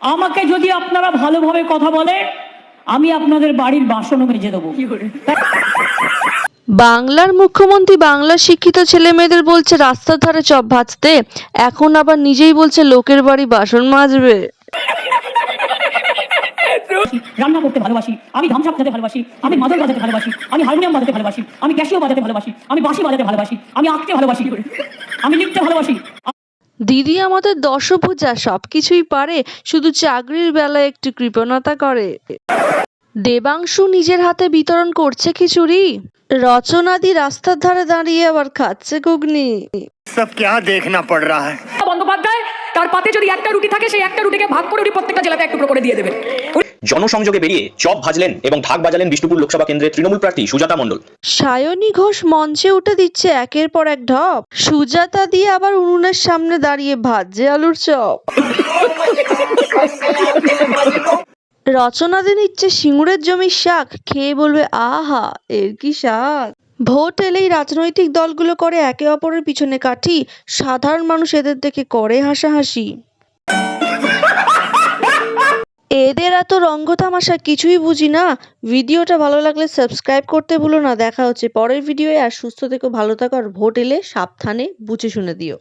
আমাকে যদি আপনারা ভালোভাবে কথা বলেন আমি আপনাদের বাড়ির বাসনও মেজে দেবো। বাংলার মুখ্যমন্ত্রী বাংলা শিক্ষিত ছেলে মেয়েদের বলছে রাস্তার ধারে চপ ভাজতে। এখন আবার নিজেই বলছে লোকের বাড়ি বাসন মাজবে। রান্না করতে ভালোবাসি আমি ধামসা বাজাতে ভালোবাসি আমি মাদল বাজাতে ভালোবাসি আমি হারমোনিয়াম বাজাতে ভালোবাসি আমি ক্যাশিও বাজাতে ভালোবাসি আমি বাঁশি বাজাতে ভালোবাসি আমি আঁকতে ভালোবাসি আমি লিখতে ভালোবাসি। দিদি আমাদের দশভুজা সবকিছুই পারে শুধু চাকরির বেলায় একটু কৃপণতা করে। দেবাংশু নিজের হাতে বিতরণ করছে খিচুড়ি। রচনাদি রাস্তার ধারে দাঁড়িয়ে আবার খাচ্ছে ঘুগনি। সব কে দেখনা পড় রা হ্যাঁ বন্দ্যোপাধ্যায় তার পাতে যদি একটা রুটি থাকে সেই একটা রুটিকে ভাগ করে রুটি প্রত্যেকটা জেলাতে এক টুকরো করে দিয়ে দেবেন। জনসংযোগে বেরিয়ে চপ ভাজলেন এবং ঢাক বাজালেন বিষ্ণুপুর লোকসভা কেন্দ্রের তৃণমূল প্রার্থী সুজাতা মণ্ডল। সায়নী ঘোষ মঞ্চে উঠে দিচ্ছে একের পর এক ঢপ। সুজাতা দিয়ে আবার উনুনের সামনে দাঁড়িয়ে ভাজছে আলুর চপ। রচনাদি নিচ্ছে সিঙ্গুরের জমির শাক। খেয়ে বলবে, আহা, এর কি স্বাদ? ভোট এলেই রাজনৈতিক দলগুলো করে একে অপরের পিছনে কাঠি। সাধারণ মানুষ এদের দেখে করে হাসাহাসি। এদের এত রঙ্গ তামাশা কিছুই বুঝি না। ভিডিওটা ভালো লাগলে সাবস্ক্রাইব করতে ভুলো না। দেখা হচ্ছে পরের ভিডিওয়ে। আর সুস্থ থেকো, ভালো থাকো। আর ভোট এলে সাবধানে বুঝে শুনে দিও।